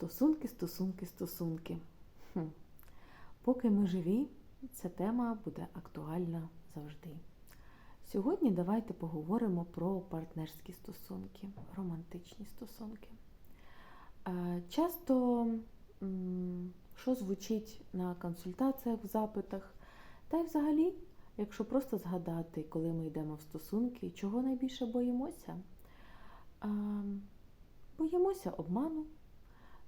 Стосунки, стосунки, стосунки. Хм. Поки ми живі, ця тема буде актуальна завжди. Сьогодні давайте поговоримо про партнерські стосунки, романтичні стосунки. Е, Часто, що звучить на консультаціях, в запитах, та й взагалі, якщо просто згадати, коли ми йдемо в стосунки, чого найбільше боїмося? Е, Боїмося обману,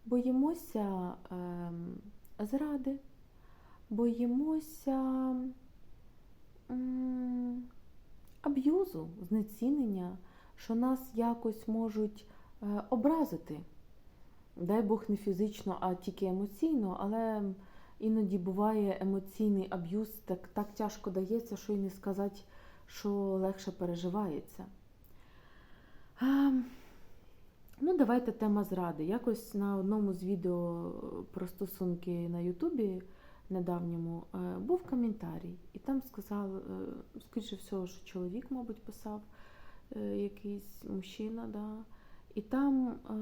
боїмося ем, зради, боїмося м, аб'юзу, знецінення, що нас якось можуть е, образити. Дай Бог не фізично, а тільки емоційно, але іноді буває емоційний аб'юз, так, так тяжко дається, що й не сказати, що легше переживається. Ем, Ну, давайте тема зради. Якось на одному з відео про стосунки на Ютубі недавньому е, був коментарій, і там сказав, е, скоріше всього, що чоловік, мабуть, писав е, якийсь мужчина, да. і там е,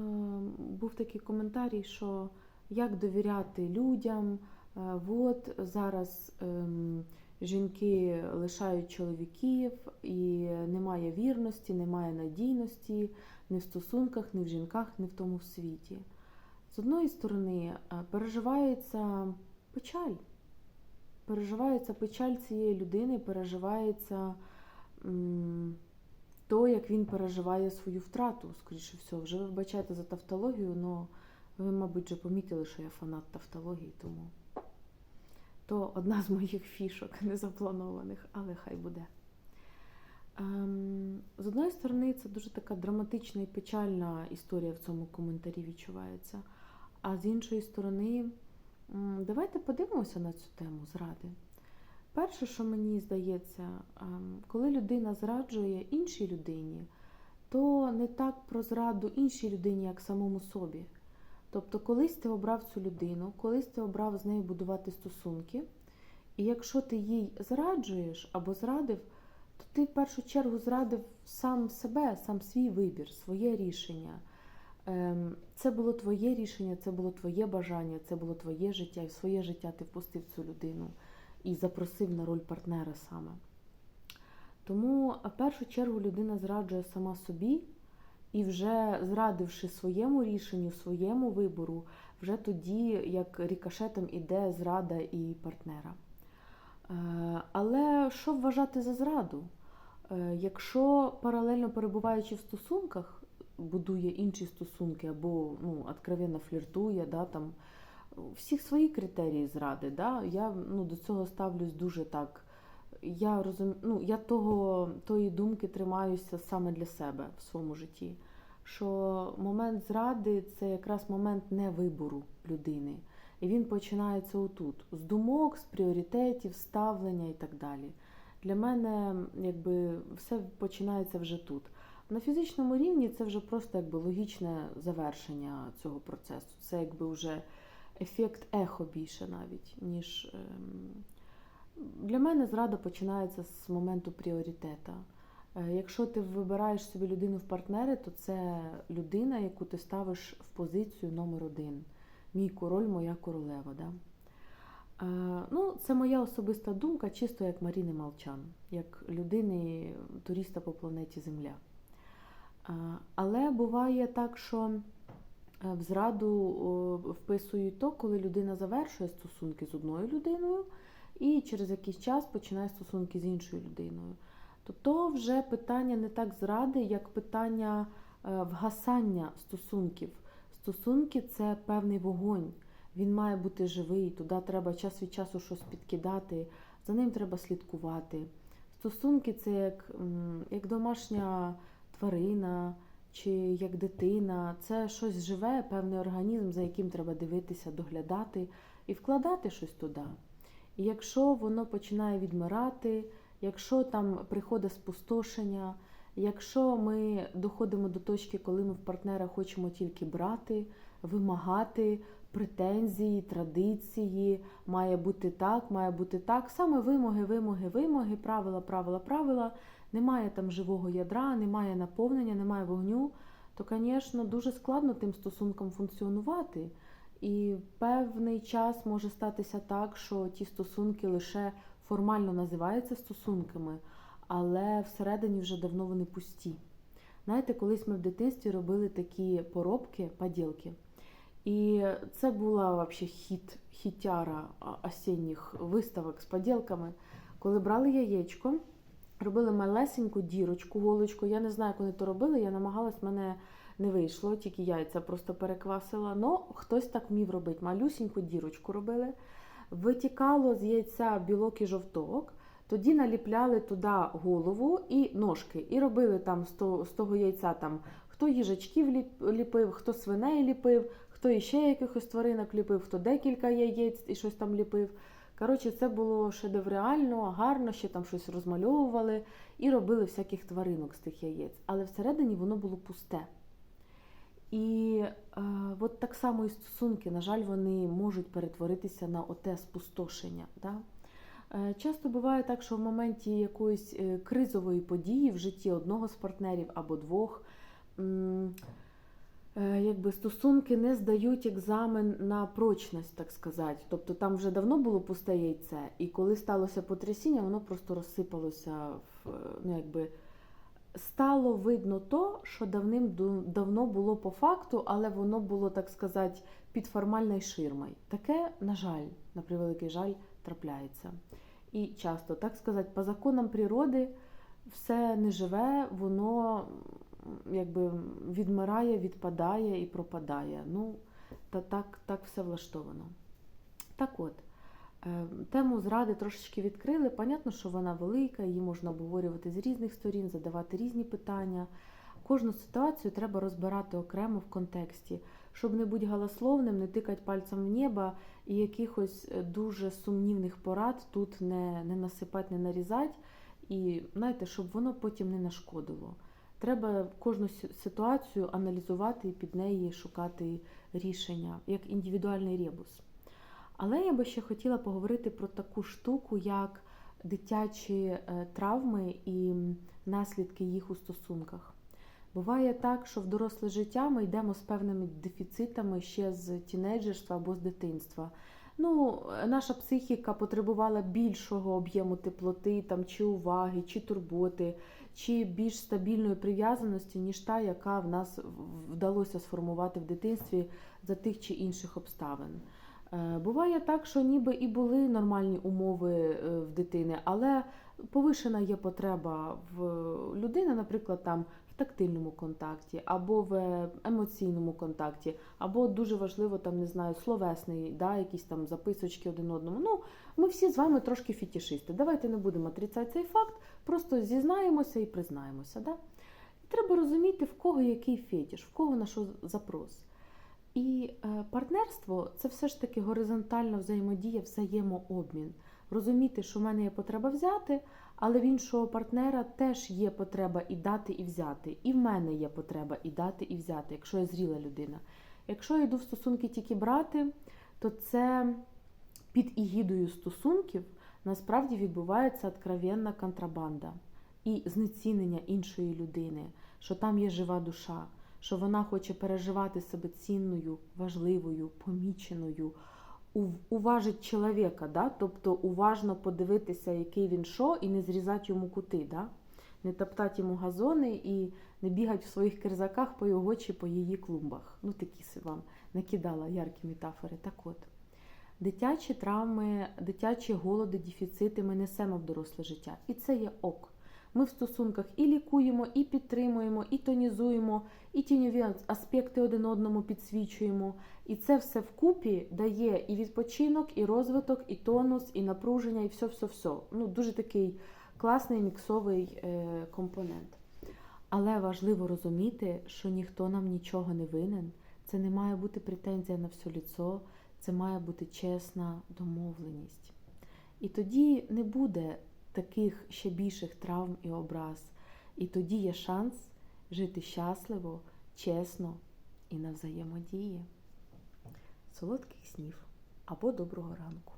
був такий коментарій, що як довіряти людям. Е, От зараз ем, жінки лишають чоловіків, і немає вірності, немає надійності ні в стосунках, ні в жінках, ні в тому світі. З одної сторони, е, переживається печаль. Переживається печаль цієї людини, переживається то, як він переживає свою втрату, скоріше всього. Вже ви вибачаєте за тавтологію, але ви, мабуть, вже помітили, що я фанат тавтології, тому то одна з моїх фішок незапланованих, але хай буде. Ем, З одної сторони, це дуже така драматична і печальна історія в цьому коментарі відчувається. А з іншої сторони, давайте подивимося на цю тему зради. Перше, що мені здається, ем, коли людина зраджує іншій людині, то не так про зраду іншій людині, як самому собі. Тобто, колись ти обрав цю людину, колись ти обрав з нею будувати стосунки, і якщо ти їй зраджуєш або зрадив, то ти в першу чергу зрадив сам себе, сам свій вибір, своє рішення. Ем, Це було твоє рішення, це було твоє бажання, це було твоє життя, і в своє життя ти впустив цю людину і запросив на роль партнера саме. Тому в першу чергу людина зраджує сама собі, і вже зрадивши своєму рішенню, своєму вибору, вже тоді, як рікошетом іде зрада і партнера. Е, Але що вважати за зраду? Е, Якщо паралельно перебуваючи в стосунках, будує інші стосунки або ну, откровенно фліртує, да, там, всіх свої критерії зради. Да? Я ну, до цього ставлюсь дуже так. Я розум... ну, я того, тої думки тримаюся саме для себе в своєму житті. Що момент зради це якраз момент невибору людини. І він починається отут: з думок, з пріоритетів, ставлення і так далі. Для мене якби все починається вже тут. На фізичному рівні це вже просто якби логічне завершення цього процесу. Це якби вже ефект ехо більше навіть, ніж ем... для мене зрада починається з моменту пріоритета. Е, Якщо ти вибираєш собі людину в партнери, то це людина, яку ти ставиш в позицію номер один. Мій король, моя королева. Да? Е, Ну, Це моя особиста думка, чисто як Маріни Малчан, як людини, туриста по планеті Земля. Е, Але буває так, що в зраду вписують то, коли людина завершує стосунки з одною людиною і через якийсь час починає стосунки з іншою людиною. То то вже питання не так зради, як питання вгасання стосунків. Стосунки це певний вогонь. Він має бути живий, туди треба час від часу щось підкидати, за ним треба слідкувати. Стосунки це як, як домашня тварина чи як дитина. Це щось живе, певний організм, за яким треба дивитися, доглядати і вкладати щось туди. І якщо воно починає відмирати, якщо там приходить спустошення, якщо ми доходимо до точки, коли ми в партнера хочемо тільки брати, вимагати претензії, традиції, має бути так, має бути так. Саме вимоги, вимоги, вимоги, правила, правила, правила. Немає там живого ядра, немає наповнення, немає вогню, то, звісно, дуже складно тим стосункам функціонувати. І певний час може статися так, що ті стосунки лише формально називаються стосунками, але всередині вже давно вони пусті. Знаєте, колись ми в дитинстві робили такі поробки, поділки. І це була взагалі хіт, хітяра осінніх виставок з поділками. Коли брали яєчко, робили малесеньку дірочку, голочку. Я не знаю, як вони то робили, я намагалась, мене не вийшло, тільки яйця просто переквасила. Ну, хтось так вмів робити. Малюсіньку дірочку робили. Витікало з яйця білок і жовток. Тоді наліпляли туди голову і ножки, і робили там з того, яйця там хто їжачків ліпив, хто свиней ліпив, хто іще якихось тваринок ліпив, хто декілька яєць і щось там ліпив. Коротше, це було шедевреально, гарно, ще там щось розмальовували і робили всяких тваринок з тих яєць. Але всередині воно було пусте. І е, от так само і стосунки, на жаль, вони можуть перетворитися на оте спустошення. Да? Е, Часто буває так, що в моменті якоїсь е, кризової події в житті одного з партнерів або двох е, якби стосунки не здають екзамен на прочність, так сказати. Тобто там вже давно було пусте яйце, і коли сталося потрясіння, воно просто розсипалося в е, ну, якби. Стало видно то, що давним-давно було по факту, але воно було, так сказати, під формальною ширмою. Таке, на жаль, на превеликий жаль, трапляється. І часто, так сказати, по законам природи все неживе, воно якби відмирає, відпадає і пропадає. Ну, та так, так все влаштовано. Так от, тему зради трошечки відкрили. Понятно, що вона велика, її можна обговорювати з різних сторін, задавати різні питання. Кожну ситуацію треба розбирати окремо в контексті, щоб не бути галасловним, не тикати пальцем в небо і якихось е, дуже сумнівних порад тут не, не насипати, не нарізати. І знаєте, щоб воно потім не нашкодило. Треба кожну ситуацію аналізувати і під неї шукати рішення, як індивідуальний ребус. Але я би ще хотіла поговорити про таку штуку, як дитячі е, травми і наслідки їх у стосунках. Буває так, що в доросле життя ми йдемо з певними дефіцитами ще з тінейджерства або з дитинства. Ну, е, наша психіка потребувала більшого об'єму теплоти, там, чи уваги, чи турботи, чи більш стабільної прив'язаності, ніж та, яка в нас вдалося сформувати в дитинстві за тих чи інших обставин. Е, Буває так, що ніби і були нормальні умови е, в дитини, але повишена є потреба в людини, наприклад, там в тактильному контакті, або в емоційному контакті, або дуже важливо там, не знаю, словесний, да, якісь там записочки один одному. Ну, ми всі з вами трошки фітішисти. Давайте не будемо отрицати цей факт, просто зізнаємося і признаємося. Да? Треба розуміти, в кого який фетіш, в кого на що запрос. І е, партнерство це все ж таки горизонтальна взаємодія, взаємообмін. Розуміти, що в мене є потреба взяти, але в іншого партнера теж є потреба і дати, і взяти. І в мене є потреба і дати, і взяти, якщо я зріла людина. Якщо я йду в стосунки тільки брати, то це під ігідою стосунків насправді відбувається откровенна контрабанда і знецінення іншої людини, що там є жива душа, що вона хоче переживати себе цінною, важливою, поміченою, уважить чоловіка, да? тобто уважно подивитися, який він що, і не зрізати йому кути, да? не топтати йому газони і не бігати в своїх кирзаках по його чи по її клумбах. Ну, такі вам накидала яркі метафори. Так от. Дитячі травми, дитячі голоди, дефіцити ми несемо в доросле життя. І це є ок. Ми в стосунках і лікуємо, і підтримуємо, і тонізуємо, і тіньові аспекти один одному підсвічуємо. І це все вкупі дає і відпочинок, і розвиток, і тонус, і напруження, і все-все-все. Ну, дуже такий класний міксовий е, компонент. Але важливо розуміти, що ніхто нам нічого не винен. Це не має бути претензія на все ліцо, це має бути чесна домовленість. І тоді не буде таких ще більших травм і образ. І тоді є шанс жити щасливо, чесно і на взаємодії. Солодких снів або доброго ранку.